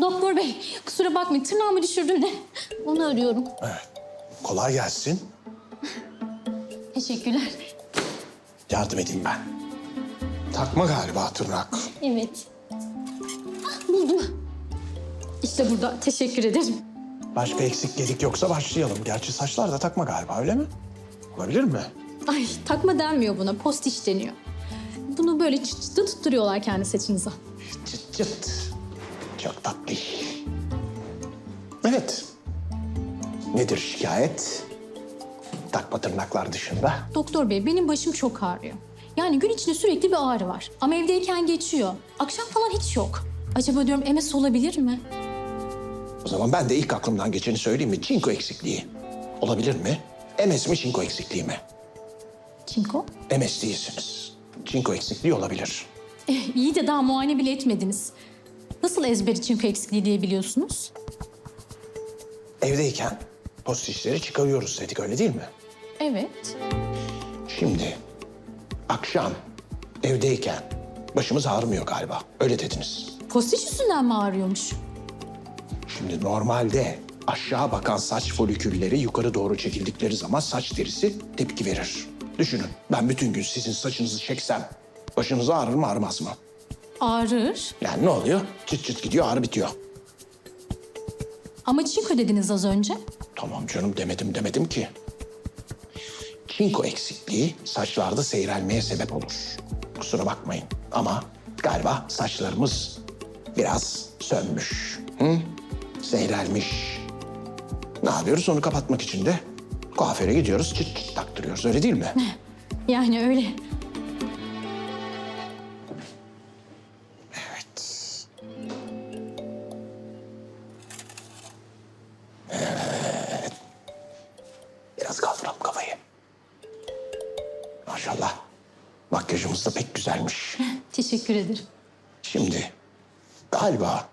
Doktor bey kusura bakmayın tırnağımı düşürdüm de onu arıyorum. Evet. Kolay gelsin. Teşekkürler. Yardım edeyim ben. Takma galiba tırnak. Evet. Ah, buldum. İşte burada. Teşekkür ederim. Başka eksik gedik yoksa başlayalım. Gerçi saçlar da takma galiba öyle mi? Olabilir mi? Ay takma denmiyor buna. Postiş deniyor. Bunu böyle çıt çıtı tutturuyorlar kendi saçınıza. Çıt çıt. Çok tatlı. Evet. Nedir şikayet? Takma tırnaklar dışında. Doktor bey benim başım çok ağrıyor. Yani gün içinde sürekli bir ağrı var. Ama evdeyken geçiyor. Akşam falan hiç yok. Acaba diyorum MS olabilir mi? O zaman ben de ilk aklımdan geçeni söyleyeyim mi? Çinko eksikliği. Olabilir mi? MS mi çinko eksikliği mi? Çinko? MS değilsiniz. Çinko eksikliği olabilir. Eh, iyi de daha muayene bile etmediniz. Nasıl ezberi çinko eksikliği diye biliyorsunuz? Evdeyken postişleri çıkarıyoruz dedik öyle değil mi? Evet. Şimdi akşam evdeyken başımız ağrımıyor galiba. Öyle dediniz. Postiş yüzünden mi ağrıyormuş? Şimdi normalde aşağı bakan saç folikülleri yukarı doğru çekildikleri zaman saç derisi tepki verir. Düşünün ben bütün gün sizin saçınızı çeksem başınız ağrır mı ağrımaz mı? Ağrır. Yani ne oluyor? Çıt çıt gidiyor ağrı bitiyor. Ama çinko dediniz az önce. Tamam canım demedim demedim ki. Çinko eksikliği saçlarda seyrelmeye sebep olur. Kusura bakmayın ama galiba saçlarımız biraz sönmüş. Hı? Seyrelmiş. Ne yapıyoruz onu kapatmak için de kuaföre gidiyoruz çıt çıt taktırıyoruz öyle değil mi? Yani öyle. Biraz kaldıralım kafayı. Maşallah. Makyajımız da pek güzelmiş. Teşekkür ederim. Şimdi galiba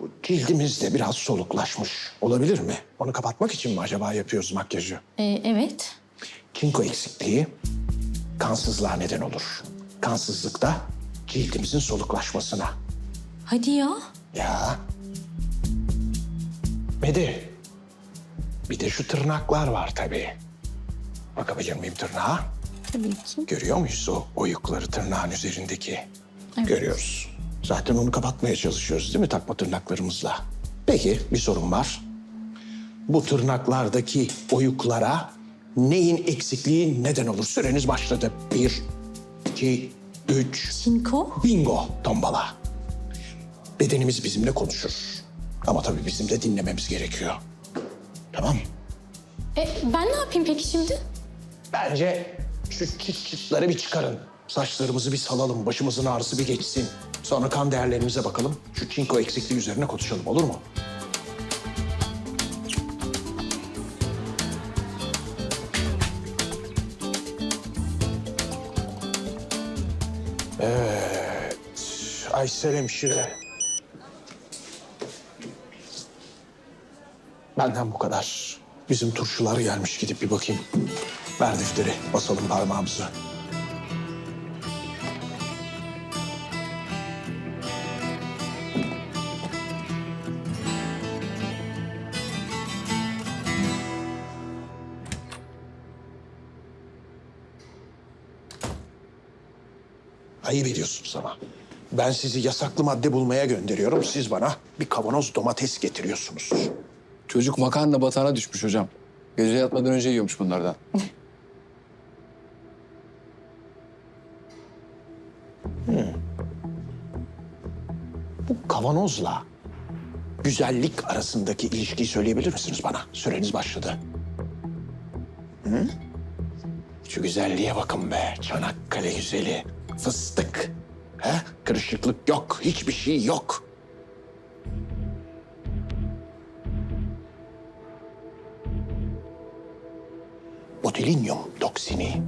bu cildimiz de biraz soluklaşmış. Olabilir mi? Onu kapatmak için mi acaba yapıyoruz makyajı? Ee, evet. Çinko eksikliği kansızlığa neden olur. Kansızlık da cildimizin soluklaşmasına. Hadi ya. Ya. Bedi. Bir de şu tırnaklar var tabii. Bakabilir miyim tırnağa? Tabii ki. Görüyor muyuz o oyukları tırnağın üzerindeki? Evet. Görüyoruz. Zaten onu kapatmaya çalışıyoruz değil mi takma tırnaklarımızla? Peki bir sorun var. Bu tırnaklardaki oyuklara neyin eksikliği neden olur? Süreniz başladı. Bir, iki, üç. Çinko? Bingo tombala. Bedenimiz bizimle konuşur. Ama tabii bizim de dinlememiz gerekiyor. Tamam. E, ben ne yapayım peki şimdi? Bence şu çıt çıtları bir çıkarın. Saçlarımızı bir salalım, başımızın ağrısı bir geçsin. Sonra kan değerlerimize bakalım. Şu çinko eksikliği üzerine konuşalım olur mu? Evet. Aysel hemşire. Benden bu kadar. Bizim turşular gelmiş gidip bir bakayım. Ver defteri, basalım parmağımızı. Ayıp ediyorsunuz ama. Ben sizi yasaklı madde bulmaya gönderiyorum. Siz bana bir kavanoz domates getiriyorsunuz. Çocuk makarna batağına düşmüş hocam. Gece yatmadan önce yiyormuş bunlardan. Bu kavanozla güzellik arasındaki ilişkiyi söyleyebilir misiniz bana? Süreniz başladı. Hı? Şu güzelliğe bakın be. Çanakkale güzeli. Fıstık. He? Kırışıklık yok. Hiçbir şey yok. Botulinum toksini.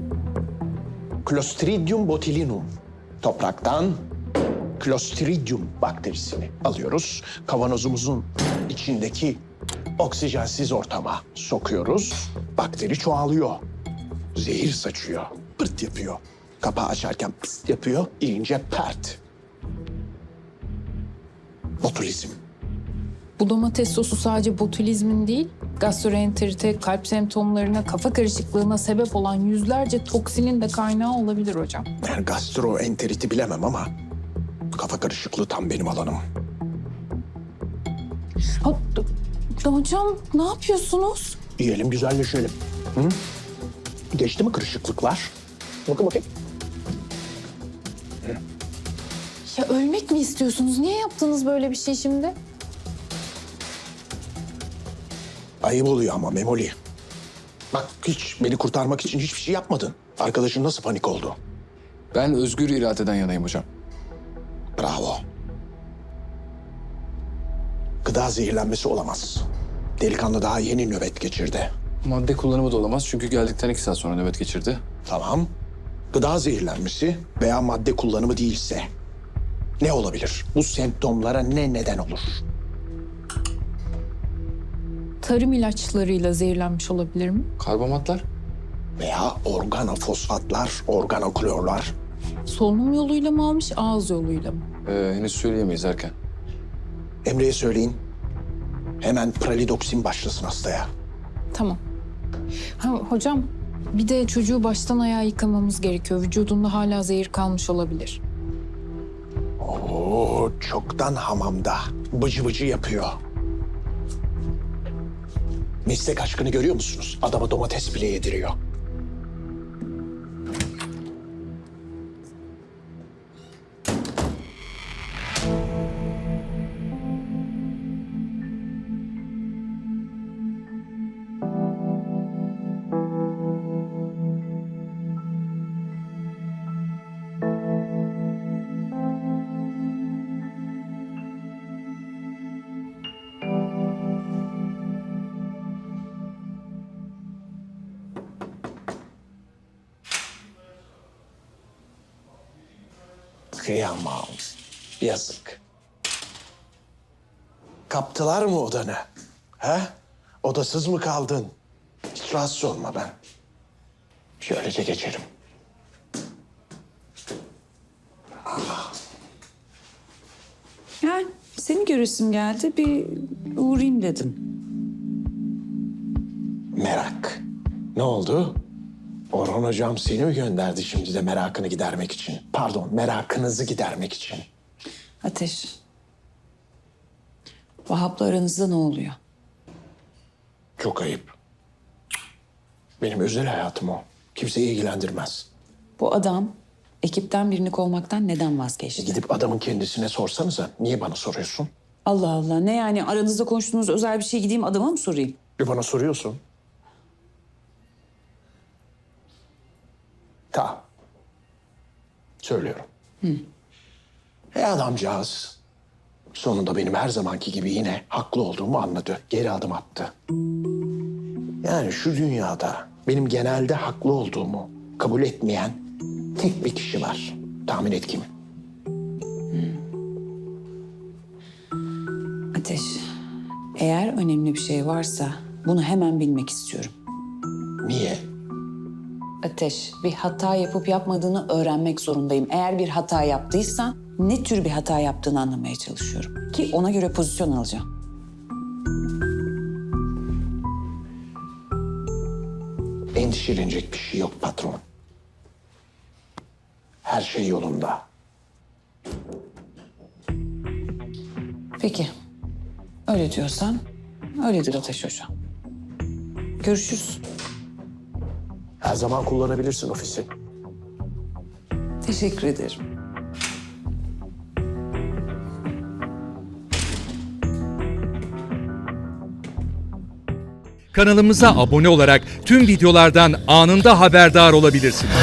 Clostridium botulinum. Topraktan Clostridium bakterisini alıyoruz. Kavanozumuzun içindeki oksijensiz ortama sokuyoruz. Bakteri çoğalıyor. Zehir saçıyor. Pırt yapıyor. Kapağı açarken pıst yapıyor. ince pert. Botulizm. Bu domates sosu sadece botulizmin değil, gastroenterite, kalp semptomlarına, kafa karışıklığına sebep olan yüzlerce toksinin de kaynağı olabilir hocam. Yani gastroenteriti bilemem ama kafa karışıklığı tam benim alanım. Ha, d- hocam ne yapıyorsunuz? Yiyelim güzelleşelim. Hı? Geçti mi kırışıklıklar? Bakın bakayım. Ya ölmek mi istiyorsunuz? Niye yaptınız böyle bir şey şimdi? Ayıp oluyor ama Memoli. Bak hiç beni kurtarmak için hiçbir şey yapmadın. Arkadaşın nasıl panik oldu? Ben özgür iradeden yanayım hocam. Bravo. Gıda zehirlenmesi olamaz. Delikanlı daha yeni nöbet geçirdi. Madde kullanımı da olamaz çünkü geldikten iki saat sonra nöbet geçirdi. Tamam. Gıda zehirlenmesi veya madde kullanımı değilse ne olabilir? Bu semptomlara ne neden olur? Tarım ilaçlarıyla zehirlenmiş olabilir mi? Karbomatlar? Veya organofosfatlar, organoklorlar. Solunum yoluyla mı almış, ağız yoluyla mı? Ee, henüz söyleyemeyiz erken. Emre'ye söyleyin. Hemen pralidoksin başlasın hastaya. Tamam. Ha, hocam bir de çocuğu baştan ayağa yıkamamız gerekiyor. Vücudunda hala zehir kalmış olabilir. Oo, çoktan hamamda. Bıcı bıcı yapıyor. Meslek aşkını görüyor musunuz? Adama domates bile yediriyor. Kıyamam. Yazık. Kaptılar mı odanı? He? Odasız mı kaldın? Hiç rahatsız olma ben. Şöylece geçerim. Yani seni göresim geldi bir uğrayayım dedim. Merak. Ne oldu? Orhan hocam seni mi gönderdi şimdi de merakını gidermek için? Pardon, merakınızı gidermek için. Ateş. Vahap'la aranızda ne oluyor? Çok ayıp. Benim özel hayatım o. Kimseyi ilgilendirmez. Bu adam ekipten birini kovmaktan neden vazgeçti? Gidip adamın kendisine sorsanıza. Niye bana soruyorsun? Allah Allah ne yani aranızda konuştuğunuz özel bir şey gideyim adama mı sorayım? Bir bana soruyorsun. Ta. Söylüyorum. E adamcağız sonunda benim her zamanki gibi yine haklı olduğumu anladı. Geri adım attı. Yani şu dünyada benim genelde haklı olduğumu kabul etmeyen tek bir kişi var. Tahmin et kim? Ateş. Eğer önemli bir şey varsa bunu hemen bilmek istiyorum. Niye? Ateş, bir hata yapıp yapmadığını öğrenmek zorundayım. Eğer bir hata yaptıysan ne tür bir hata yaptığını anlamaya çalışıyorum. Ki ona göre pozisyon alacağım. Endişelenecek bir şey yok patron. Her şey yolunda. Peki. Öyle diyorsan öyledir Ateş Hocam. Görüşürüz. Her zaman kullanabilirsin ofisi. Teşekkür ederim. Kanalımıza abone olarak tüm videolardan anında haberdar olabilirsiniz.